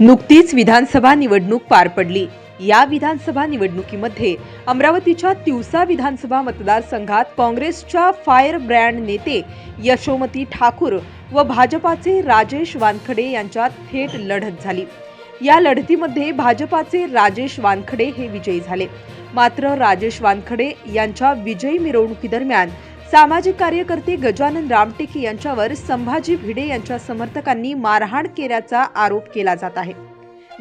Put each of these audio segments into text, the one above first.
नुकतीच विधानसभा निवडणूक पार पडली. या विधानसभा निवडणुकीमध्ये अमरावतीच्या तिवसा विधानसभा मतदारसंघात काँग्रेसच्या फायर ब्रँड नेते यशोमती ठाकूर व भाजपाचे राजेश वानखडे यांच्यात थेट लढत झाली. या लढतीमध्ये भाजपाचे राजेश वानखडे हे विजयी झाले. मात्र राजेश वानखडे यांच्या विजयी मिरवणुकीदरम्यान सामाजिक कार्यकर्ते गजानन रामटेके यांच्यावर संभाजी भिडे यांच्या समर्थकांनी मारहाण केल्याचा आरोप केला जात आहे.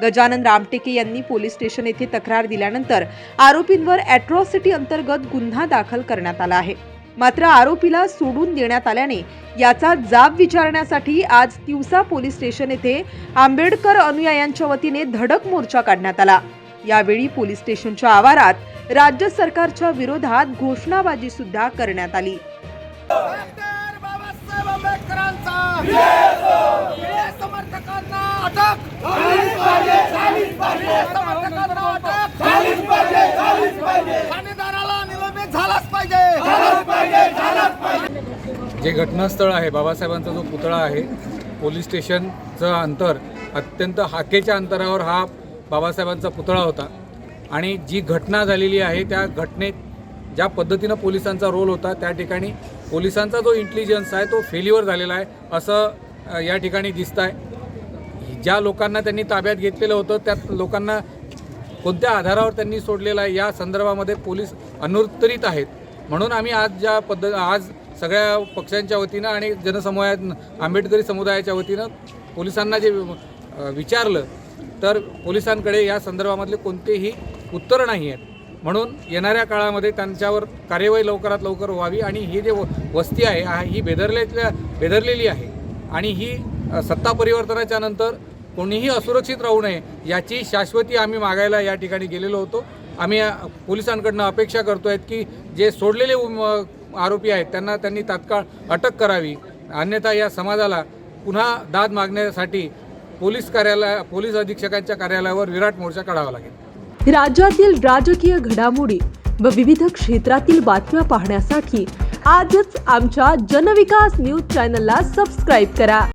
गजानन रामटेके यांनी पोलीस स्टेशन येथे तक्रार दिल्यानंतर आरोपींवर अॅट्रॉसिटी अंतर्गत गुन्हा दाखल करण्यात आला आहे. मात्र आरोपीला सोडून देण्यात आल्याने याचा जाब विचारण्यासाठी आज तिवसा पोलीस स्टेशन येथे आंबेडकर अनुयायांच्या वतीने धडक मोर्चा काढण्यात आला. यावेळी पोलीस स्टेशनच्या आवारात राज्य सरकारच्या विरोधात घोषणाबाजी सुद्धा करण्यात आली. डॉक्टर बाबासाहेब आंबेडकरांचा प्रिय समर्थकांना अटक. प्रिय समर्थकांना अटक. ठाणेदाराला निलंबित झालाच पाहिजे. जे घटनास्थळ आहे बाबासाहेबांचा जो पुतळा आहे पोलीस स्टेशनचं अंतर अत्यंत हाकेच्या अंतरावर हा बाबासाहेबांचा पुतळा होता. आणि जी घटना झालेली आहे त्या घटनेत ज्या पद्धतीनं पोलिसांचा रोल होता त्या ठिकाणी पोलिसांचा जो इंटेलिजन्स आहे तो फेल्युअर झालेला आहे असं या ठिकाणी दिसत आहे ज्या लोकांना त्यांनी ताब्यात घेतलेलं होतं त्या लोकांना कोणत्या आधारावर त्यांनी सोडलेलं आहे या संदर्भामध्ये पोलीस अनुत्तरित आहेत. म्हणून आम्ही आज ज्या पद्धत आज सगळ्या पक्षांच्या वतीनं आणि जनसमुदायात आंबेडकरी समुदायाच्या वतीनं पोलिसांना जे विचारलं तर पोलिसांकडे या संदर्भामधले कोणतेही उत्तर नाही आहेत. म्हणून येणाऱ्या काळामध्ये त्यांच्यावर कार्यवाही लवकरात लवकर व्हावी आणि ही जे व- वस्ती आहे हा- ही बेदरलेल्या बेदरलेली आहे. आणि ही सत्ता परिवर्तनाच्या नंतर कोणीही असुरक्षित राहू नये याची शाश्वती आम्ही मागायला या ठिकाणी गेलेलो होतो. आम्ही पोलिसांकडनं अपेक्षा करतो आहेत की जे सोडलेले उम- आरोपी आहेत त्यांना त्यांनी तात्काळ अटक करावी. अन्यथा या समाजाला पुन्हा दाद मागण्यासाठी पोलीस कार्यालय पोलीस अधीक्षकांच्या कार्यालयावर विराट मोर्चा काढावा लागेल. राज्यातील राजकीय घडामोडी व विविध क्षेत्रातील बातम्या पाहण्यासाठी आजच आमच्या जनविकास न्यूज चॅनलला सबस्क्राईब करा.